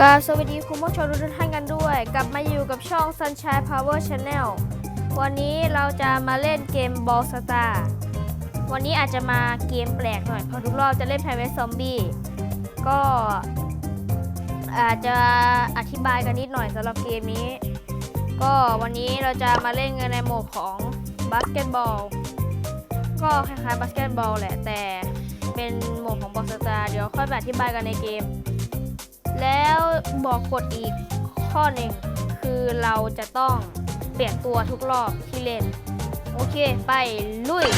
กราบสวัสดีคุณผู้ชมทุกท่านกันด้วย กลับมาอยู่กับช่อง Sunshine Power Channel วันนี้เราจะมาเล่นเกม Ball Star วันนี้อาจจะมาเกมแปลกหน่อย เพราะทุกรอบจะเล่น Private Zombie ก็อาจจะอธิบายกันนิดหน่อยสำหรับเกมนี้ ก็วันนี้เราจะมาเล่นกันในโหมดของบาสเกตบอลก็คล้ายๆบาสเกตบอลแหละแต่เป็นโหมดของ Ball Star เดี๋ยวค่อยไปอธิบายกันในเกม บอกกฎอีกข้อหนึ่งคือเราจะต้องเปลี่ยนตัวทุกรอบที่เล่น โอเค ไปลุย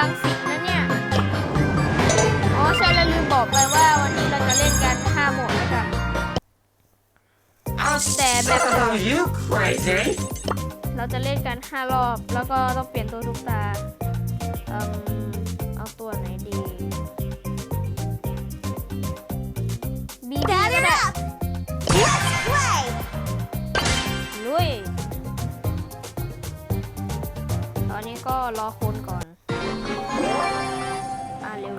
ลังสิบนะเนี่ย อ๋อใช่แล้วลืมบอกไปว่าวันนี้เราจะเล่นกัน5โหมดด้วยกัน แต่แบบ Oh, you crazy? เราจะเล่นกัน 5 รอบ แล้วก็ต้องเปลี่ยนตัวทุกตาเอิ่มเอาตัวไหนดี บีบีก็ Batter ได้ up. Let's play. ลุย ตอนนี้ก็รอคนก่อน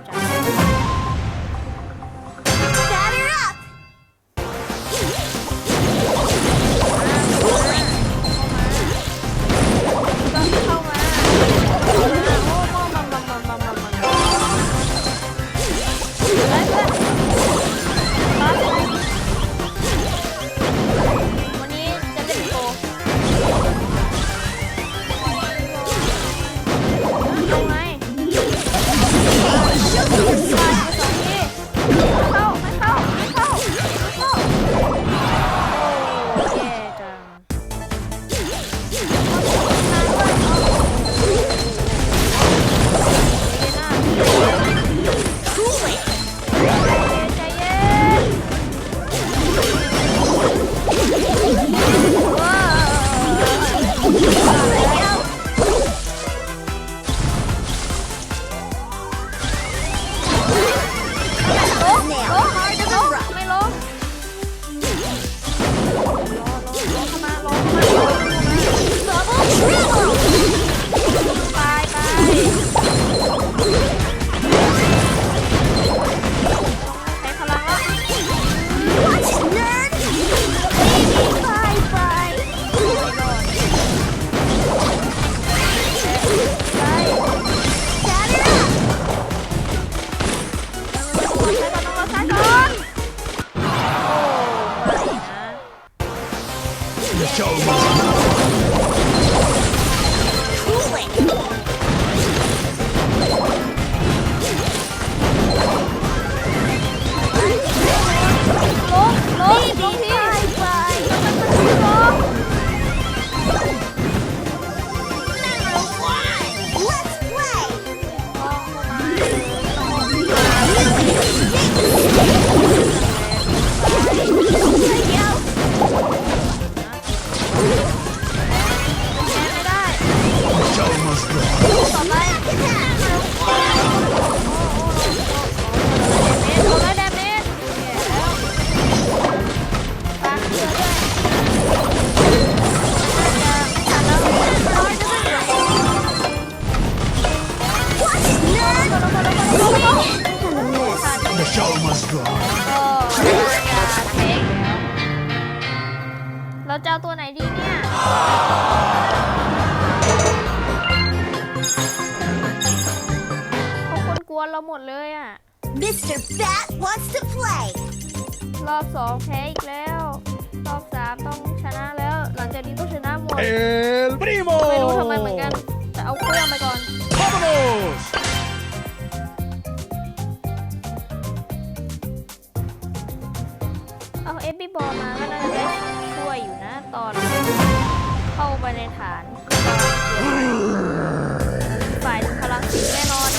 อ่ Bye-bye. เราจะเอาตัวไหนดีเนี่ย เขาคนกวนเราหมดเลยอะ Mr. Bat wants to play. รอบสองแพ้อีกแล้ว รอบสามต้องชนะแล้ว หลังจากนี้ต้องชนะหมด El primo. ไม่รู้ทำไมเหมือนกัน แต่เอาเครื่องไปก่อน Vámonos. เอาเอฟบีบอลมาก็น่าจะได้ ช่วยอยู่นะ ตอนเข้าไปในฐานฝ่ายพลังสิงแน่นอน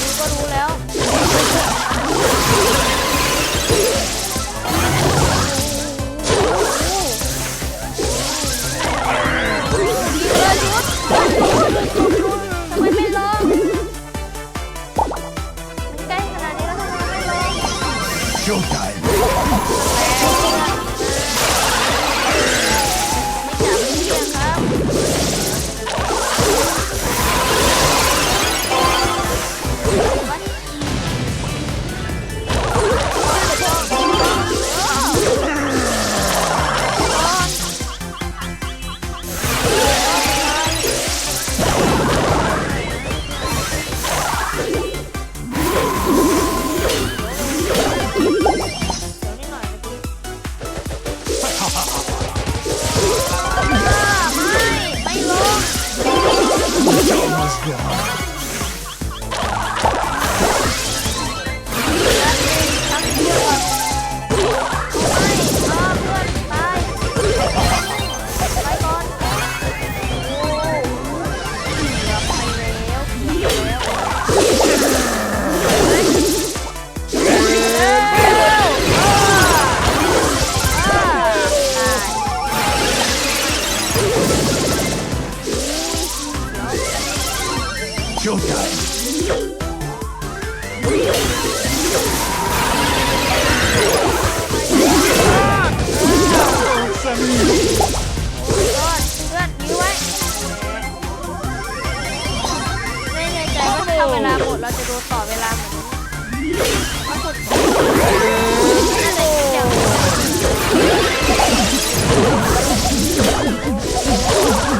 ดูก็รู้แล้ว God. Showtime.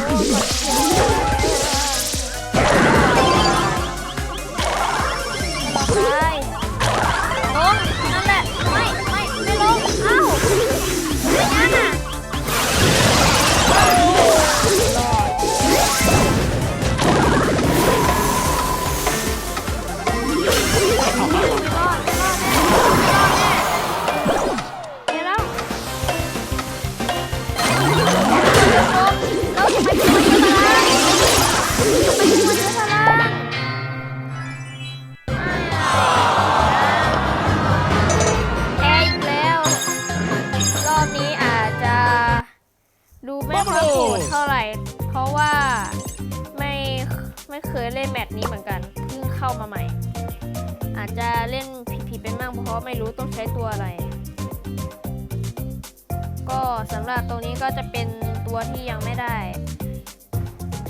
ย ก็จะเป็นตัวที่ยังไม่ได้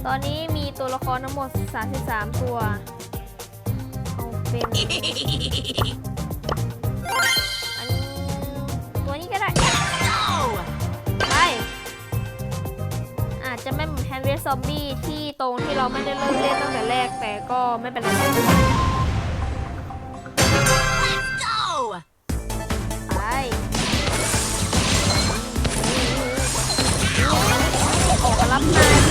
ตอนนี้มีตัวละครทั้งหมด 33 ตัว เอาเป็นอันตัวนี้ก็ได้ ไป อาจจะไม่เหมือนแฮนด์เวสซอมบี้ที่ตรงที่เราไม่ได้เริ่มเล่นตั้งแต่แรกแต่ก็ไม่เป็นไร มา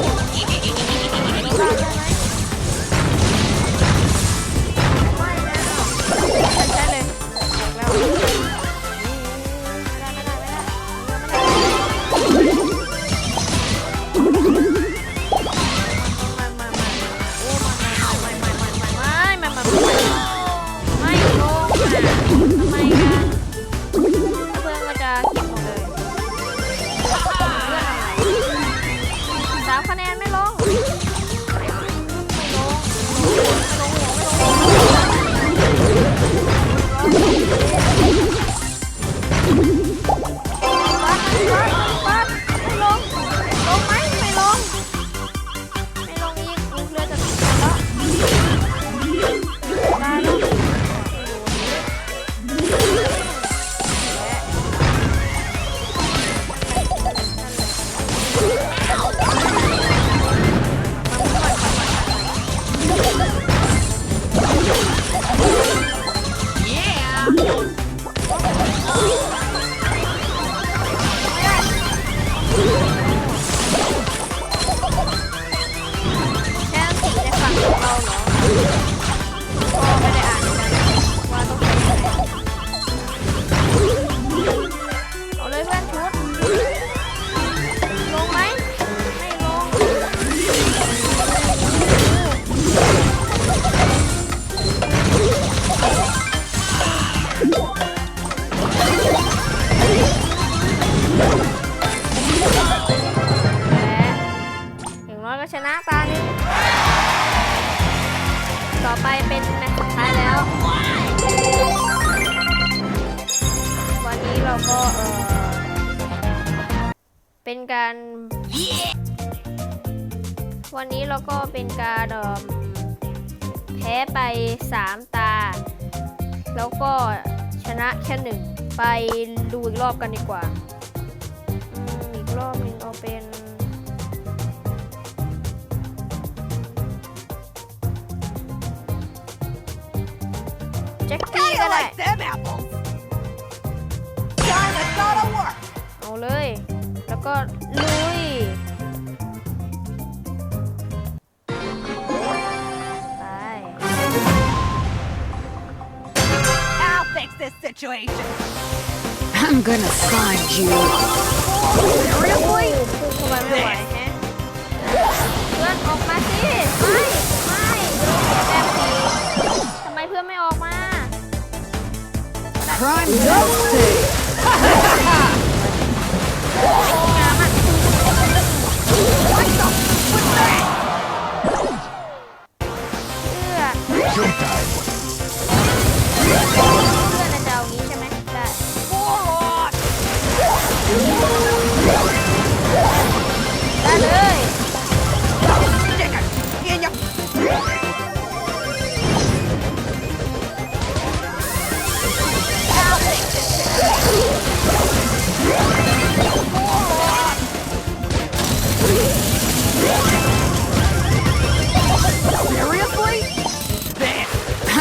Oh, my God. คะแนนไม่ลงไม่ลงไม่ลงไม่ลงไม่ลง วันนี้เราก็เป็นการเออแพ้ไป 3 ตา แล้วก็ชนะแค่หนึ่งไปดูอีกรอบกันดีกว่าอืมอีกรอบหนึงเอาเป็นแจ็คกี้ก็ได้ them apples. Time has gotta work. เอาเลย แล้วก็ลุ situation. I'm gonna find you. อุ้ยพุ่งเข้าไปไม่ไหวแฮะเพื่อนออกมาสิ ไม่ ไม่แอบสีทำไมเพื่อนไม่ออกมา Prime Dusty. งามอะเพื่อน Showtime.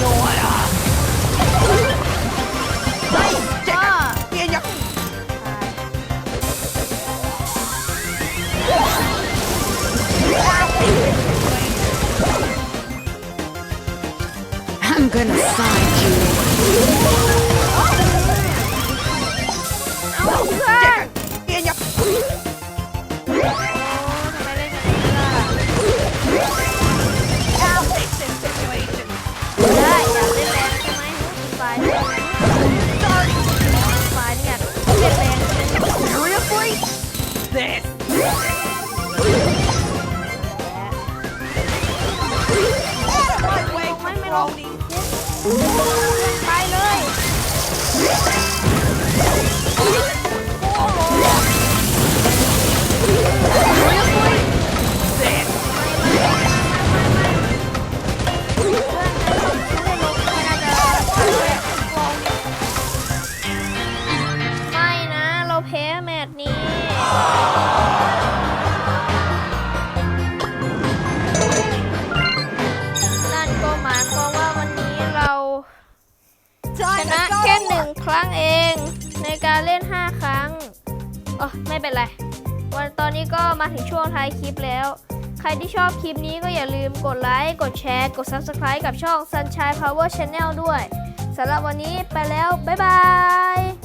your ฝ่ายเนี่ยเรียกแรง Seriously this เวงไม่ไม่ลงดีไปเลย ไม่เป็นไร วันตอนนี้ก็มาถึงช่วงท้ายคลิปแล้ว ใครที่ชอบคลิปนี้ก็อย่าลืมกดไลค์ กดแชร์ กด Subscribe กับช่อง Sunshine Power Channel ด้วยสำหรับวันนี้ไปแล้ว บ๊ายบาย